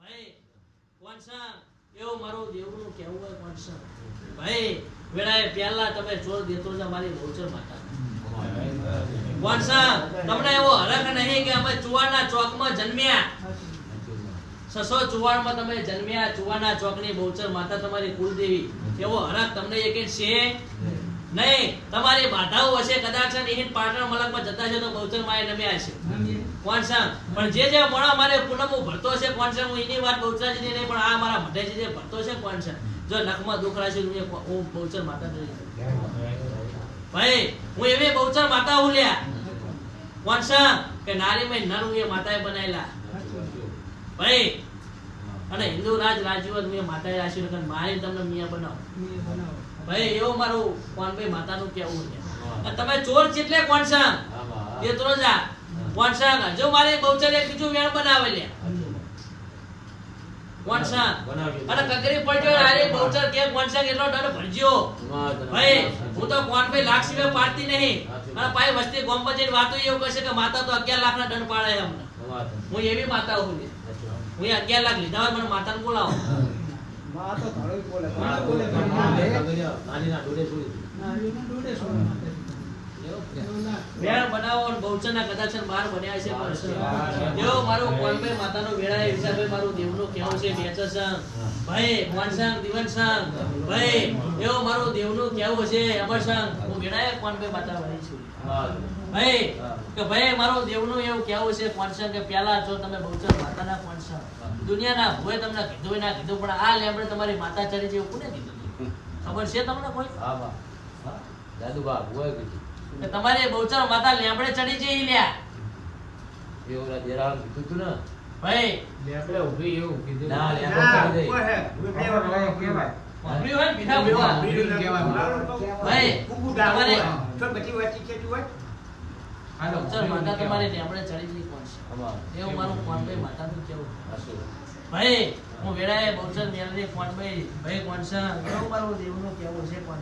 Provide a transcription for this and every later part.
ભાઈ કોણસા એવું તમે ચોર ચુવાના ચોકમાં જન્મ્યા. બહુચર માતા તમારી કુલદેવી એવો હરખ તમને એક છે? નહીં. તમારી બાધાઓ હશે, કદાચ પાટણ મલકમાં જતા છે તો બહુચર માએ નમ્યા છે કોણ પણ જે જે મોણા મારે પૂનમ હું ભરતો છે કોણ હું એની વાત બહુચરાજીની નહીં પણ આ મારા મઢેજી જે ભરતો છે કોણ જો નખમાં દુખ રાખશે હું બહુચર માતા ભાઈ હું એવી બહુચર માતા હું લ્યા. કોણ કે નારી નર હું એ માતાએ બનાયેલા. ભાઈ અને હિન્દુ રાજ રાજ્યો મેં માતાએ આશીર્વાદ મારે તમને મિયા બનાવો. ભાઈ એવું મારું કોણભાઈ માતાનું કેવું છે. તમે ચોર ચેટલે કોણ છે એ તો જા કોણ જો મારે બહુચર્ય બીજું વેણ બનાવે લે. કોણ અને કગરી પડજો અરે બહુચર કે કોણ એટલો ડર ભરજો. ભાઈ હું તો કોણભાઈ લાખ સિવાય પાડતી નહીં. અને ભાઈ વસ્તી ગોમ પર જઈને વાતો એવું કહેશે કે માતા તો 11 લાખના દંડ પાડે છે અમને. હું એવી માતા હું હું એ 11 લાખ લીધા હોય મને માતાને બોલાવો. વેણ બનાવો અને કદાચ બન્યા છે પણ. એવો મારો કોલભાઈ માતાનો વેળા એ હિસાબે મારું દેવનું કહેવું છે? બેચર ભાઈ કોણસંગ દીવન ભાઈ એવો મારું દેવનું કહેવું છે? અમર હું વેળાએ કોણભાઈ માતા વળી છું. ભાઈ કે ભાઈ મારું દેવનું એવું કહેવું છે? કોણસંગ કે પહેલા જો તમે બહુચર માતાના કોણસંગ દુનિયાના ભોય તમને કીધું ના કીધું પણ આ લેમડે તમારી માતા ચરી જેવું કોને કીધું? ખબર છે તમને કોઈ? દાદુ બા. હોય કીધું. કે તમારે બહુચર માતા લેમડે ચડી જઈ લ્યા. એવું ના દેરાળ કીધું તું ને. ભાઈ. ના લે વાપર્યું હોય ને પીધા ભૂવા. ભાઈ તમારે બહુચર માતા તમારી લેમડે ચડી જઈ કોણ છે? એવું મારું કોણભાઈ માતાનું કેવું? ભાઈ હું વેળાએ બહુચર મેલની ફોન ભાઈ ભાઈ છે એવું મારું દેવનો કેવો છે કોણ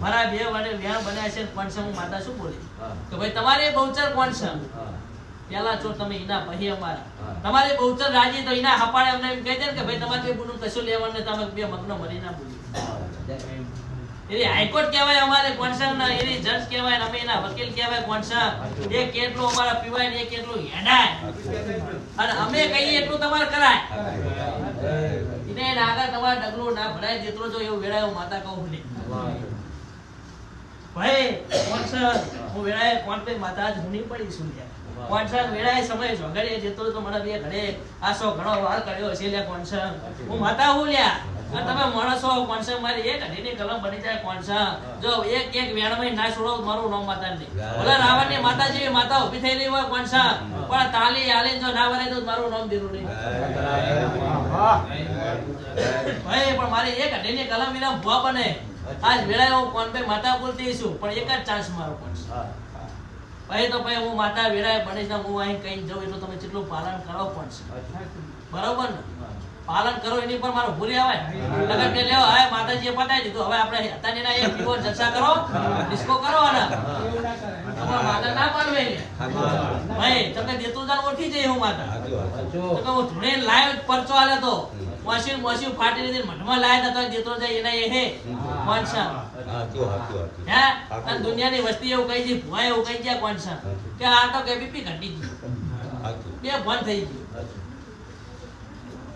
મારા બે વાડે વ્યાણ બન્યા છે કોણ હું માતા શું બોલી? કે ભાઈ તમારે બહુચર કોણ પેલા છો તમે ઈના પછી અમારા. તમારે બહુચર રાજી તો ઈના હપાડે અમને એમ કહી દે કે ભાઈ તમારે ગુનું કશું લેવાનું તમે બે મગ્ન મરી ના બોલી એની હાઈકોર્ટ કહેવાય અમારે કોન્સન ના એની જજ કહેવાય અમે એના વકીલ કહેવાય કોન્સર્ન એ કેટલું અમારા પીવાય ને એ કેટલું હેડાય. અને અમે કહીએ એટલું તમારે કરાય. એને એના ડગલો ના ભરાય જેટલો જો એવો વેળાયો માતા કહું ને ભાઈ કોન્સર્ન હું વેળાએ કોણ પે માતા જ હુની પડી છું કોણ સર વેળાએ સમય જોગડીએ જેટલો તો મને બે ઘરે આસો ઘણો વાર કર્યો છે લે કોન્સર્ન હું માતા હું લ્યા. તમે માણસો કોન્સર્ન મારી એક અઢીની કલમ બની જાય કોન્સર્ન જો એક એક વેણમાં ના છોડો મારું નામ માતા નહીં. ભલે રાવણની માતા જેવી માતા ઊભી થયેલી હોય કોન્સર્ન પણ તાલી આલી જો ના વરે તો મારું નામ દીરું નહીં. ભાઈ પણ મારી એક અઢીની કલમ વિના ભૂવા બને. આજ વેળાએ હું કોણ ભાઈ માતા બોલતી છું પણ એક જ ચાન્સ મારો પણ છે. ભાઈ તો ભાઈ હું માતા વેળાએ બની હું અહીં કઈ જાઉં એટલું તમે જેટલું પાલન કરો પણ બરોબર ને? પાલન કરો એની પર મારો ભૂરી આવે. લગન કે લેવો હવે એ પતાવી દીધું, હવે આપણે હતા ને એક પીવો જલસા કરો ડિસ્કો કરો અને માતા ના પાડવે ભાઈ તમે દેતું જાણ ઓળખી જઈ હું માતા. તો હું ધૂણે લાઈવ પરચો આલે તો. મશીન મશીન ફાટી દીધી મઢમાં લાયા હતા દેતો જાય એના એ હે. છે હે? અને દુનિયાની વસ્તી એવું કહી છે ભુવા એવું કહી ગયા કોણ કે આ તો કે બીપી ઘટી ગયું. બે બંધ થઈ ગયું.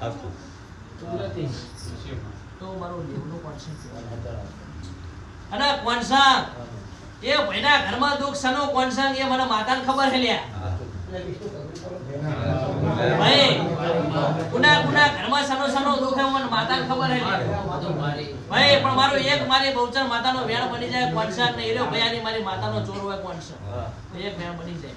નથી તો મારું દેવનું કોણ છે અને કોણ એ ભાઈના ઘરમાં દુઃખ સનો કોણસાંગ એ મને માતાને ખબર લ્યા. ભાઈ કુના કુના ઘરમાં સનો સનો દુઃખ મને માતાને ખબર છે ભાઈ પણ મારું એક મારી બહુચર માતાનો વેણ બની જાય કોણ છે ને એરો ભયાની મારી માતાનો ચોર હોય કોણ છે એક વેણ બની જાય.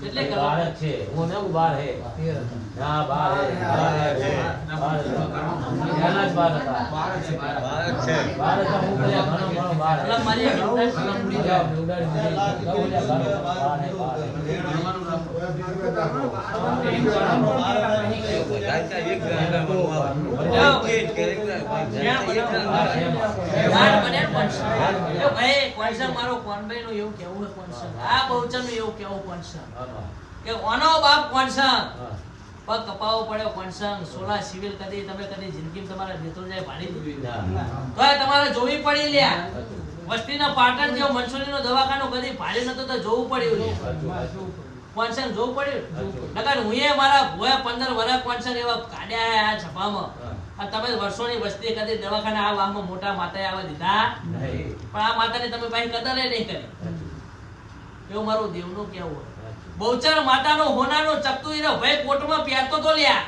કલાક જ છે હું ના કહું બાર હે ના બાર હે બાર હે બાર હે. ત્યાંના જ બાર હતા બાર હતા હું બોલ્યા ઘણો. મારી ઉડાડ, દીધી. હે, હે. પગ કપાવો પડ્યો કોન્સન. સોલા સિવિલ કદી તમે કદી જિંદગીમાં તમારા જાય દીધી. તો તમારે જોવી પડી લ્યા. વસ્તીના પાટણ જેવો મનસુરીનો દવાખાનું કદી ભાડે નતો તો જોવું પડ્યું. કોન્સન જોવું પડ્યું. નકર હુંએ મારા ભોયા પંદર વર્ષ કોન્સન એવા કાઢ્યા આ છપામાં. તમે વર્ષોની વસ્તી કદી દવાખાના આ વાહમાં મોટા માતાએ આવા દીધા. પણ આ માતાની તમે પાસે કદરે નહીં કરી. એવું મારું દેવનું. સાચું. બહુચર માતાનો હોનાનો ચકતું એનો ભાઈ કોટમાં પહેરતો તો લ્યા.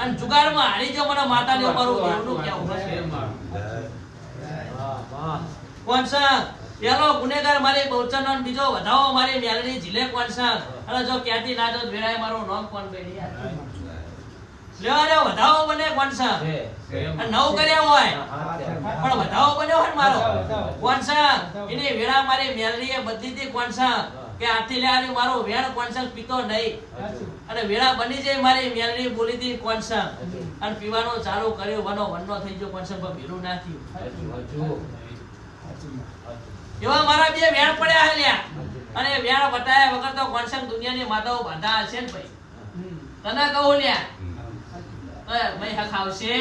અને જુગારમાં હારી જો મને માતાને મારું. દેવનું કેવું છે. પેલો ગુનેગાર મારી બહુચન બીજો વધાવો મારી મેલડી જીલે કોણસંગ અને જો ક્યાંથી ના જો વેરાય મારું નામ કોણ બેડી લ્યો વધાવો બને છે. નવ કર્યા હોય. પણ વધાવો બન્યો હોય મારો? કોણસંગ એની વેળા મારી મેલડીએ બધી હતી કોણસંગ કે આથી લેવાની મારો વેણ કોણસંગ પીતો નહીં. અને વેળા બની જાય મારી મેલડી બોલી હતી કોણસંગ સાચું. અને પીવાનું ચાલુ કર્યું વનો વનનો થઈ ગયો કોણસંગ પણ ભીરું ના થયું. એવા મારા બે વેણ પડ્યા હલ્યા અને વેણ બતાયા વગર તો કોણસંગ દુનિયાની માતાઓ બાંધા હશે ને ભાઈ. તને કહું લ્યા. ભાઈ હક આવશે.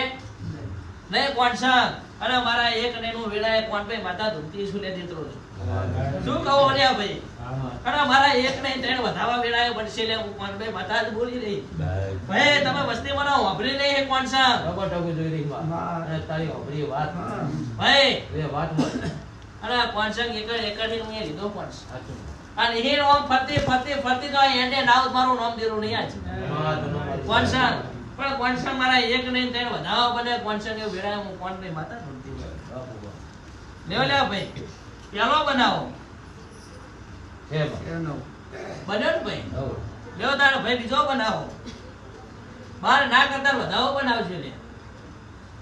નહીં કોણસંગ. અને મારા એક નેનું વેળાએ કોણ ભાઈ માતા ધૂમતી શું લે દેતો છું? શું કહો લ્યા ભાઈ? અને મારા એક ને ત્રણ વધાવા વેળાએ બનશે લે હું કોણ ભાઈ માતા જ બોલી રહી. ભાઈ તમે વસ્તી મને વાપરી નહીં હે કોણસંગ. ટકો ટકો જોઈ રહી. તારી વાપરી વાત. ભાઈ એ વાતમાં અને કોણસંગ એક એકરથી હું લીધો પણ. અને હે નામ ફરતી ફરતી ફરતી તો એન્ડે નાવ, મારું નામ દેરું નહીં આજ. કોન્સન પણ કોન્સન મારા એક નહીં, ત્રણ વધાવા બને કોન્સન એવું વેળાએ હું કોણ નહીં, માતા લેવો લેવો ભાઈ પેલો બનાવો માં. બન્યો ને ભાઈ. લેવો તારો ભાઈ, બીજો બનાવો બાર ના કરતા વધાવો બનાવજો લે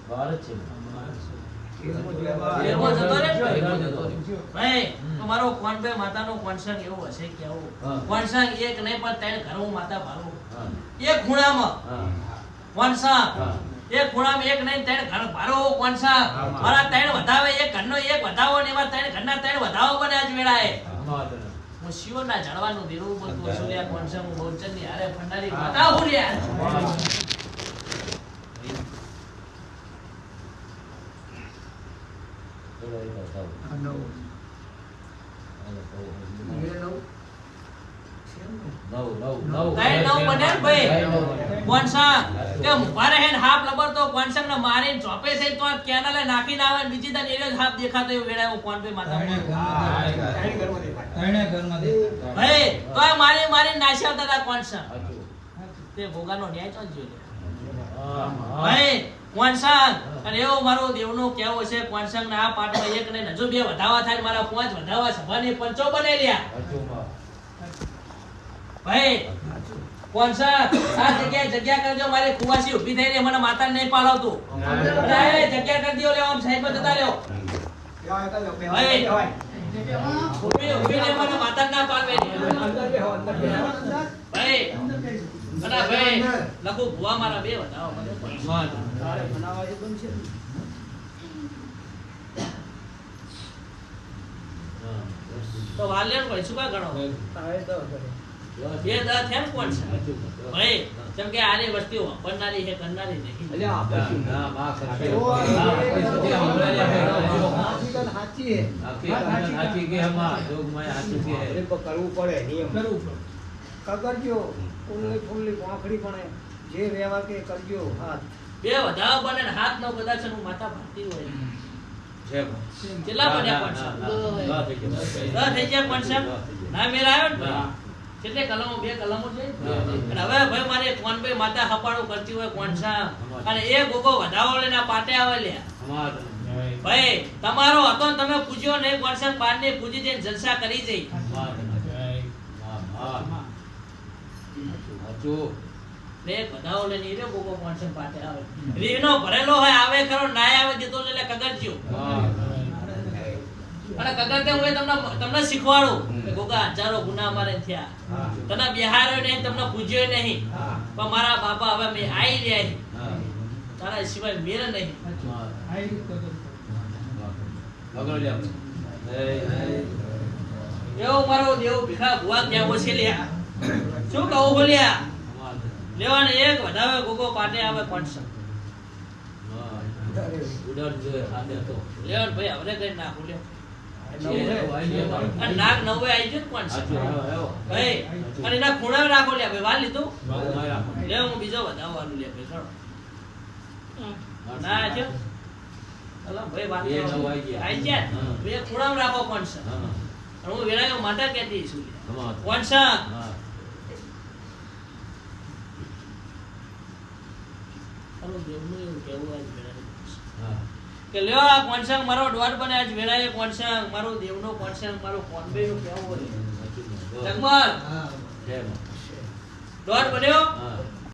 બાર છે માં. જતો રે? ને જતો રે. ભાઈ તમારો કોનભાઈ માતાનો કોન્સન એવું હશે કે આવું? હા. એક નહીં પણ ત્રણ ઘર માતા ભારું એક ખૂણામાં. હા. એક ખૂણામાં એક નહીં ત્રણ ઘર ભારો કોન્સન મારા ત્રણ વધાવે એક ઘરનો એક વધાવો ને એમાં ત્રણ ઘરના ત્રણ વધાવો બને આજ વેળાએ. હું શિવના છું હારે માતા હું લ્યા વાત. ચલો એ બતાવો. હાલો, તો નવ નવ નવ ત્રણ નવ બને ને ભાઈ ત્રણ નવ બને. કોન્સન કે મારે હેન હાફ લબર તો કોન્સન ને મારીને ચોપે થઈ તો કેનાલે નાખીને આવે બીજી તને એનો જ હાફ દેખાતો એવું વેળાએ હું કોનભાઈ માતા ભાઈ તો મારી મારી નાસી આવતા હતા સાચું. તે ભોગાનો ન્યાય તો જ જોઈ. ભાઈ કોનસંગ અને એવો મારો દેવનો કેવું છે કોનસંગ ના પાઠમાં એક ને હજુ બે વધાવા થાય મારા પાંચ વધાવા સભાની પંચો બને લ્યા ભાઈ મારી કુવાસી ઊભી થઈને મને માતા નહીં પાલવતું જગ્યા કરી ને મને માતા પાલવે ભાઈ અને ભાઈ લખુ ભુવા મારા બે વધાવા મને વાત. હા. તો વાલ્યો ભાઈ શું કા ગણો બે દા થયા કોણ છે ભાઈ જેમ કે આની વસ્તી વાપરનારી છે કરનારી નહીં ના, ના, માં કરશે. એવો હા, કોઈ સુધી હમણાં જ આપણે સાચી આખી કહાની સાચી કે હમાં, જોગમાં સાચું કે. કરવું પડે નિયમ કગરજો ફૂલની ફૂલની પાંખડી પણ જે વ્યવહાર કે કરજો હાથ બે વધાવા બને ને હાથ નો કદાચ હું માતા ભરતી હોય. કેટલા બન્યા ના, કોણ છે? ના, ના, ના, થઈ ગયા. દસ થઈ ગયા કોણ ના મેળ આવ્યો ને કેટલે કલમો? બે કલમો છે? હા, હા. અને હવે ભાઈ મારે કોણ ભાઈ માતા હપાડું કરતી હોય કોણ અને એ ગોગો વધાવો લઈને પાટે આવે લ્યા ભાઈ તમારો હતો તમે પૂજ્યો નહીં કોણ ને પૂજી જઈને જલસા કરી જઈ અમાર. હા, હા. હા. સાચું. ને રહ્યો ગોગો કોન્સન પાટે આવે રીનો ભરેલો હોય આવે ખરો ના આવે દેતો એટલે કગરજો હા. અને કગર તે હું તમને તમને શીખવાડું કે ગોગા હજારો ગુના મારે થયા તને બિહાર્યો નહીં તમને પૂજ્યો નહીં પણ મારા બાપા હવે મેં આઈ રહ્યા છે. તારા સિવાય મેર નહીં એવો મારો દેવ ભીખા ભુવા ત્યાં ઓછી લ્યા શું કહું બોલ્યા. લેવાને એક વધાવે ગોગો પાટે આવે. લેવન ભાઈ હવે કઈ નાખું ભાઈ, લે નાક નવે આવી ગયો. ભાઈ અને એના રાખો ભાઈ વાર લીધું? લે હું બીજો વધાવવાનું લે ભાઈ ખરો ના છે ભાઈ વાત ગયા. બે રાખો પણ હું. વેળાએ માતા કહેતી છું અમાર. કોન્સન દેવનું એવું કહેવું આજ વેળાએ. કે લ્યો આ કોન્સંગ મારો દોઢ બને આજ વેળાએ કોન્સંગ મારો દેવનો કોન્સંગ મારો કોનબેનું કહેવું હોય. જગમલ જય બન્યો હા.